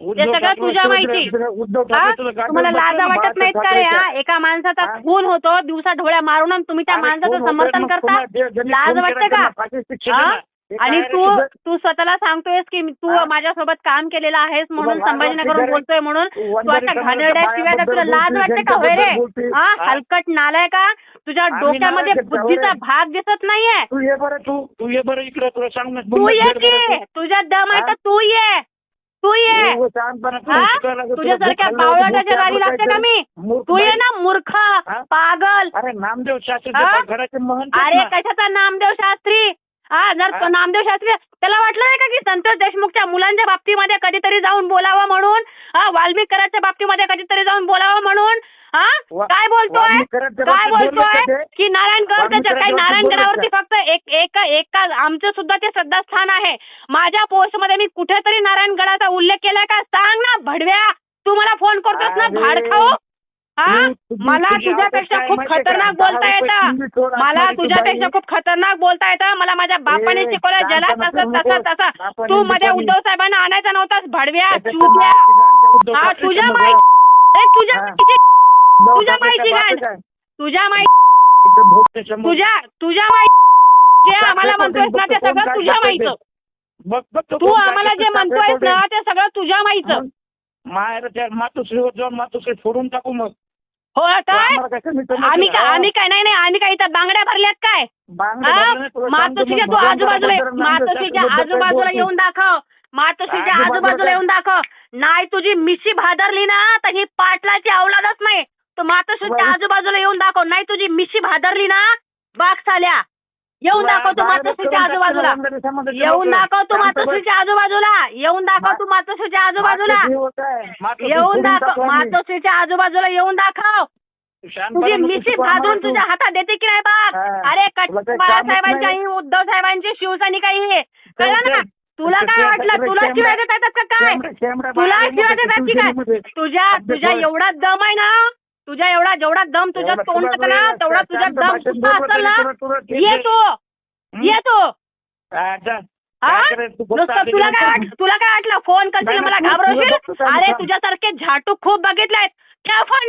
ते सगळं तुझ्या माहिती. तुम्हाला लाज वाटत नाहीत का रे. हा एका माणसाचा? खून होतो दिवसा ढोळ्या मारून आणि तुम्ही त्या माणसाचं? समर्थन करता लाज वाटते का आणि तू? तू स्वतःला सांगतोयस की तू? माझ्यासोबत काम केलेलं आहेस म्हणून संभाजीनगरहून? बोलतोय म्हणून तू तू वंजारी अशा समाजाच्या घाणेरड्या शिव्या. तुला लाज वाटते का होय रे त्यांच्याबद्दल बोलते. हा? हलकट नालाय का तुझ्या डोक्यामध्ये बुद्धीचा? भाग दिसत नाहीये तू ये बरं तू तू ये बरं इकडे तुला सांग ना तू ये की. तुझ्या दम आहे? तर तू ये तू ये. हा? तुझ्यासारख्या भूक गाडी लागते का मी? तू ये. ना मूर्ख? पागल. अरे नामदेव शास्त्री अरे. कशाचा नामदेव शास्त्री? हा जर नामदेव शास्त्री त्याला वाटलं नाही का की संतोष देशमुखच्या मुलांच्या बाबतीमध्ये कधीतरी जाऊन बोलावं म्हणून? हा वाल्मिकराच्या बाबतीमध्ये कधीतरी जाऊन बोलावं म्हणून? हा? काय बोलतोय? काय बोलतोय? का नारायणगड त्याच्या काही नारायणगडावरती एक एका आमचं सुद्धा ते श्रद्धास्थान आहे माझ्या पोस्टमध्ये मी कुठेतरी नारायणगडाचा उल्लेख केलाय का सांग ना भडव्या तू मला फोन करतोस ना भाड खाऊ हा मला तुझी तुझ्यापेक्षा खूप? खतरनाक बोलता येतं मला तुझ्यापेक्षा. खूप खतरनाक बोलता येतं मला माझ्या बापाने शिकवलं शांतपणा तसं तसं. तसं तू मध्ये उद्धव साहेबांना आणायचा नव्हतास भडव्या उद्धव हा तुझ्या. माहिती तुझ्या. माहिती तुझ्या माहिती? तुझ्या माहिती. तुझ्या तुझ्या माहिती टाकरे आम्हाला म्हणतोयस ना ते सगळं तुझ्या माहिती. ते? तो तू आम्हाला जे म्हणतोयस ना? ते सगळं तुझ्या माहिती. माहेर त्या मातोश्रीवर जाऊन मातोश्री फोडून टाकू मग. हो काय आम्ही हा? आम्ही काय नाही नाही आम्ही काय इथं बांगड्या भरल्यात काय? मातोश्रीच्या तू आजूबाजूला मातोश्रीच्या आजूबाजूला? येऊन दाखव. मातोश्रीच्या आजूबाजूला? येऊन दाखव. नाही तुझी मिशी भादरली ना तर ही पाटलाची अवलादच नाही. तू मातोश्रीच्या. आजूबाजूला येऊन दाखव. नाही तुझी मिशी भादरली ना बाग साल्या येऊन दाखव तू मातोश्रीच्या आजूबाजूला. येऊन. दाखव तू. मातोश्रीच्या आजूबाजूला. येऊन दाखव तू मातोश्रीच्या आजूबाजूला. येऊन दाखव. मातोश्रीच्या आजूबाजूला येऊन दाखव. तुझी मिशी भाजून. तुझ्या हातात देते की नाही बाप. अरे काही बाळासाहेबांची उद्धव साहेबांची शिवसैनिक आई हे कळलं ना तुला काय वाटलं? तुला शिवाय देत येतात का काय? तुला शिवाय देतात की काय. तुझ्या तुझ्या. एवढा दम आहे ना? तुझ्या एवढा जेवढा दम तुझ्या एवढा तोंड तुला ना वेळ तेवढा. तुझ्या शांत दम भाषेत सुद्धा असेल ना तुला- तुला ठीक ये आहे. तू हं? ये तू हा, जा. हा काय करायचं? तू फक्त नुसतं तुला काय जा. वाटलं तुला काय वाटलं फोन करशील नाही, मला नाही, तू- तुझं घाबरवशील अरे सांग. तुझ्यासारखे झाटू खूप बघितलेत त्या फोन